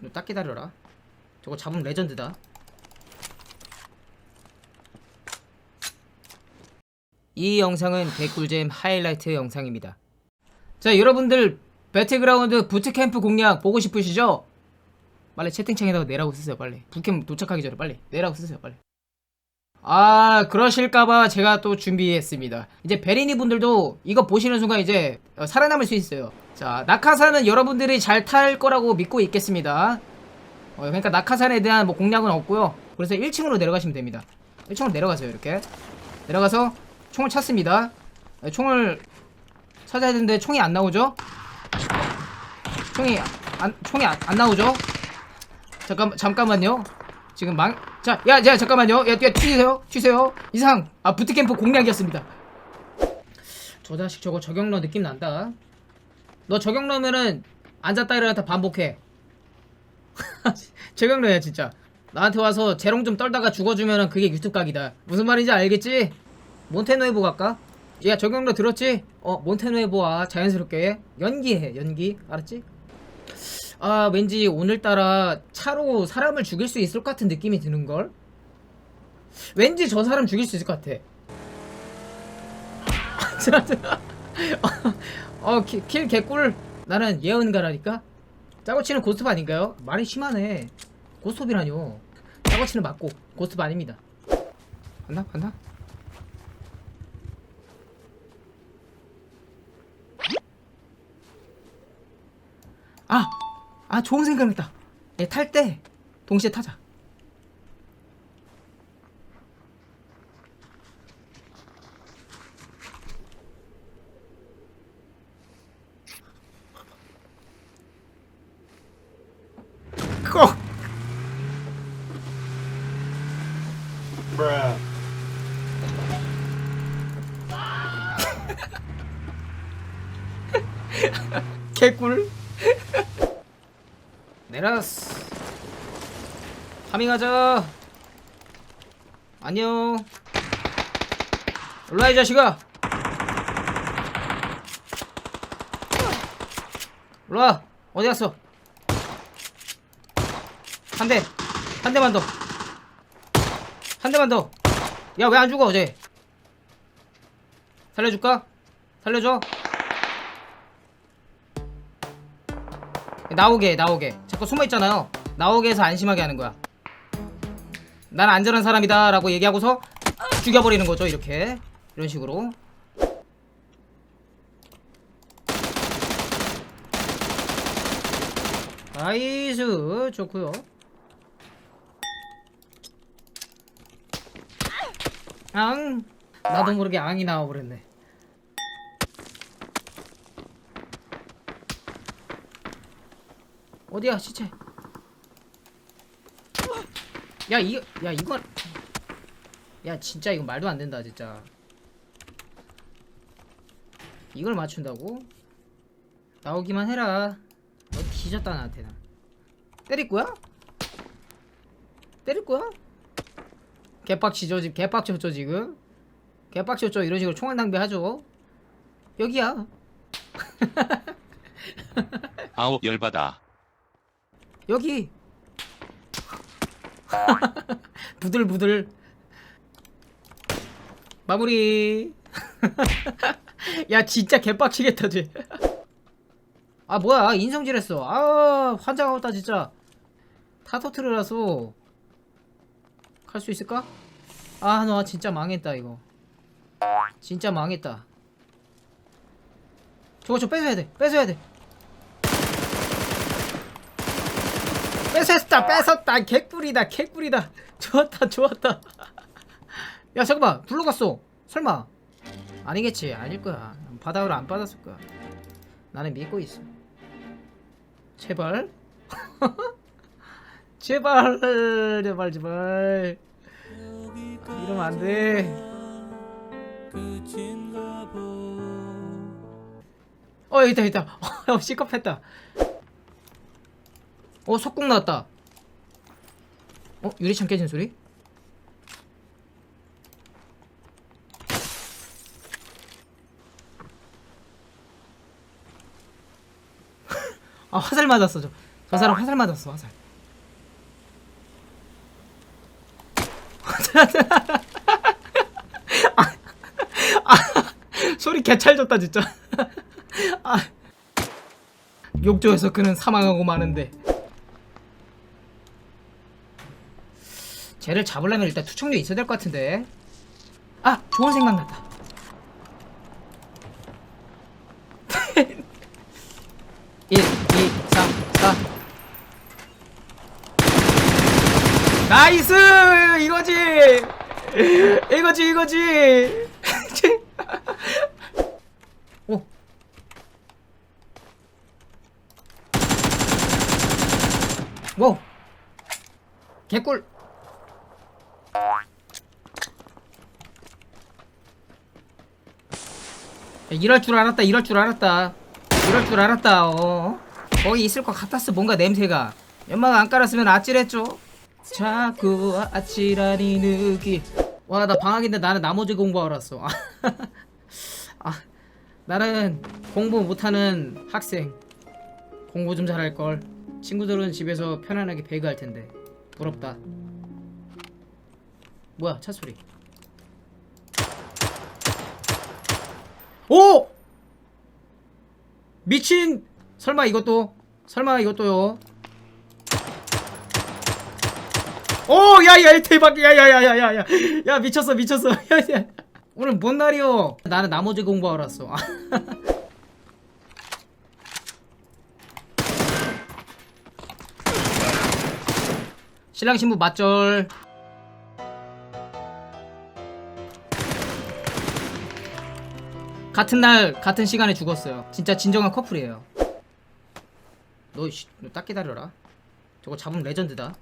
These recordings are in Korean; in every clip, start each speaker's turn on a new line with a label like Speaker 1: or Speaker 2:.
Speaker 1: 너딱 기다려라. 저거 잡으면 레전드다. 이 영상은 개꿀잼 하이라이트 영상입니다. 자, 여러분들 배틀그라운드 부트캠프 공략 보고 싶으시죠? 빨리 채팅창에다가 내라고 쓰세요, 빨리. 부캠 도착하기 전에 빨리 내라고 쓰세요, 빨리. 아, 그러실까봐 제가 또 준비했습니다. 이제 베리니 분들도 이거 보시는 순간 이제 어, 살아남을 수 있어요. 자, 낙하산은 여러분들이 잘 탈 거라고 믿고 있겠습니다. 어, 그러니까 낙하산에 대한 뭐 공략은 없고요. 그래서 1층으로 내려가시면 됩니다. 1층으로 내려가세요, 이렇게. 내려가서 총을 찾습니다. 네, 총을 찾아야 되는데 총이 안 나오죠? 총이 안 총이 안, 안 나오죠? 잠깐 잠깐만요. 지금 망. 자, 야, 야, 잠깐만요. 야, 야, 튀세요, 튀세요. 이상. 아, 부트캠프 공략이었습니다. 저 자식 저거 저격러 느낌 난다. 너 저격러면은 앉았다 일어났다 반복해. 저격러야 진짜. 나한테 와서 재롱 좀 떨다가 죽어주면은 그게 유튜브 각이다. 무슨 말인지 알겠지? 몬테노에보 갈까? 야 저격러 들었지? 어 몬테노에보와 자연스럽게 연기해 연기 알았지? 아 왠지 오늘따라 차로 사람을 죽일 수 있을 것 같은 느낌이 드는걸? 왠지 저 사람 죽일 수 있을 것 같아 어, 키- 킬 개꿀 나는 예언가라니까 짜고 치는 고스톱 아닌가요? 말이 심하네 고스톱이라뇨 짜고 치는 맞고 고스톱 아닙니다 갔나? 갔나? 아! 아 좋은 생각났다 얘 탈 때 동시에 타자 개꿀. 내라스 파밍하자. 안녕. 올라 이 자식아. 올라 어디 갔어? 한 대. 한 대만 더. 한 대만 더. 야 왜 안 죽어 어제? 살려줄까? 살려줘 나오게 해, 나오게. 자꾸 숨어있잖아요. 나오게 해서 안심하게 하는 거야. 난 안전한 사람이다 라고 얘기하고서 죽여버리는 거죠 이렇게. 이런 식으로. 나이스. 좋고요. 앙. 나도 모르게 앙이 나와버렸네 어디야 시체? 야 이거 야 이건 야 진짜 이거 말도 안 된다 진짜. 이걸 맞춘다고? 나오기만 해라. 너 뒤졌다 나한테 나. 때릴 거야? 때릴 거야? 개빡치죠 지금 개빡쳤죠 지금? 개빡쳤죠? 이런 식으로 총알 낭비하죠? 여기야.
Speaker 2: 아우 열받아.
Speaker 1: 여기. 부들부들. 마무리. 야 진짜 개빡치겠다 쟤 아 뭐야. 인성질했어. 아 환장하겠다 진짜. 타토트르라서. 갈 수 있을까? 아 너 진짜 망했다 이거. 진짜 망했다. 저거 저 뺏어야 돼. 뺏어야 돼 뺏었다 뺏었다. 개꿀이다 개꿀이다. 좋았다 좋았다. 야 잠깐만. 불러갔어. 설마. 아니겠지. 아닐 거야. 바닥으로 안 받았을 거야. 나는 믿고 있어. 제발. 제발. 제발 제발. 이러면 안돼. 어 있다 있다. 어 시겁했다 어 석궁 나왔다. 어 유리창 깨진 소리? 아 화살 맞았어 저, 저 사람 화살 맞았어 화살. 아, 아, 소리 개찰 졌다 진짜. 아, 욕조에서 그는 사망하고 마는데 쟤를 잡으려면 일단 투척력 있어야 될 것 같은데. 아 좋은 생각 났다. 1, 2, 3, 4 나이스! 이거지! 이거지 이거지! 오. wow. 개꿀 이럴 줄 알았다 이럴 줄 알았다. 이럴 줄 알았다 어? 거기 있을 것 같았어 뭔가 냄새가. 연막 안 깔았으면 아찔했죠? 자꾸 아찔하니 느끼 와나 방학인데 나는 나머지 공부하러 왔어. 아, 아 나는 공부 못하는 학생. 공부 좀 잘할걸. 친구들은 집에서 편안하게 배그할 텐데. 부럽다. 뭐야 차 소리 오! 미친! 설마 이것도? 설마 이것도요? 오! 야, 야, 대박! 야, 야, 야, 야, 야, 야, 야, 미쳤어, 미쳤어. 야, 야. 오늘 뭔 날이요? 나는 나머지 공부하러 왔어. 아. 신랑 신부 맞절. 같은 날 같은 시간에 죽었어요. 진짜 진정한 커플이에요. 너딱 기다려라. 저거 잡으면 레전드다.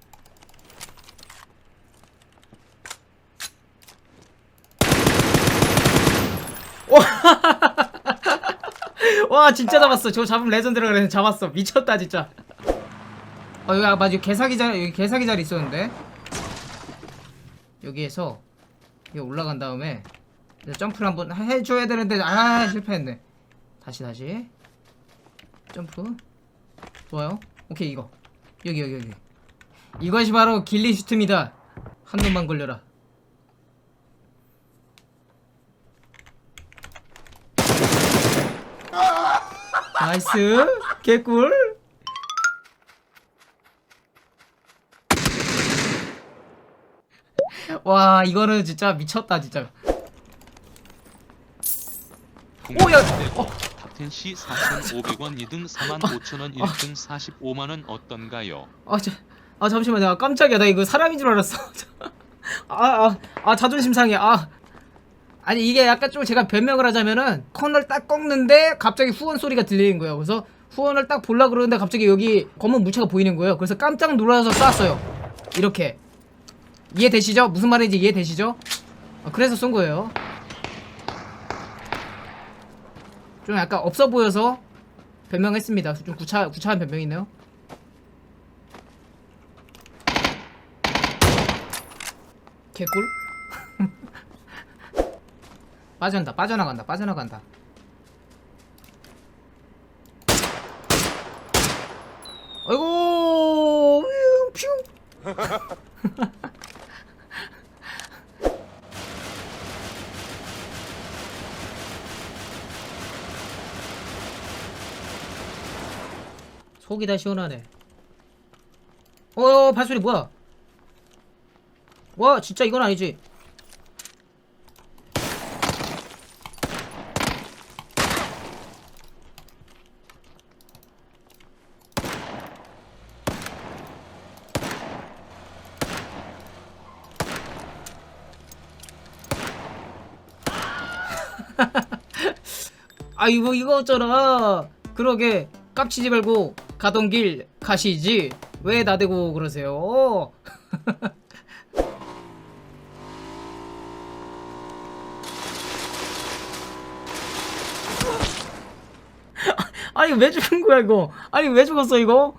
Speaker 1: 와 진짜 잡았어. 저거 잡으면 레전드라 그랬는데 잡았어. 미쳤다 진짜. 어 여기 아 맞아 개사기 자리 여기 개사기 자리 있었는데 여기에서 여기 올라간 다음에 점프를 한번 해줘야 되는데 아 실패했네. 다시 다시 점프 좋아요. 오케이 이거 여기 여기 여기 이것이 바로 길리 슈트입니다. 한 놈만 걸려라. 나이스 개꿀 와 이거는 진짜 미쳤다 진짜 오, 야, 어.
Speaker 2: 탑텐시 4,500원 2등 45,000원 1등 45만원 어떤가요?
Speaker 1: 아, 저, 아 잠시만요. 아, 깜짝이야. 나 이거 사람인 줄 알았어. 아, 아, 아 자존심 상해. 아. 아니 이게 약간 좀 제가 변명을 하자면은 컨을 딱 꺾는데 갑자기 후원 소리가 들리는 거예요. 그래서 후원을 딱 볼라 그러는데 갑자기 여기 검은 물체가 보이는 거예요. 그래서 깜짝 놀라서 쐈어요. 이렇게. 이해되시죠? 무슨 말인지 이해되시죠? 아, 그래서 쏜 거예요 좀 약간 없어 보여서 변명했습니다. 좀 구차, 구차한 변명이네요. 개꿀? 빠져나간다 빠져나간다 빠져나간다. 아이고 퓨 속이 다 시원하네. 어 발소리 뭐야? 와 진짜 이건 아니지. 아 이거 이거 어쩌라 그러게. 깝치지 말고 가던 길 가시지. 왜 나대고 그러세요? 아니 왜 죽은 거야 이거? 아니 왜 죽었어 이거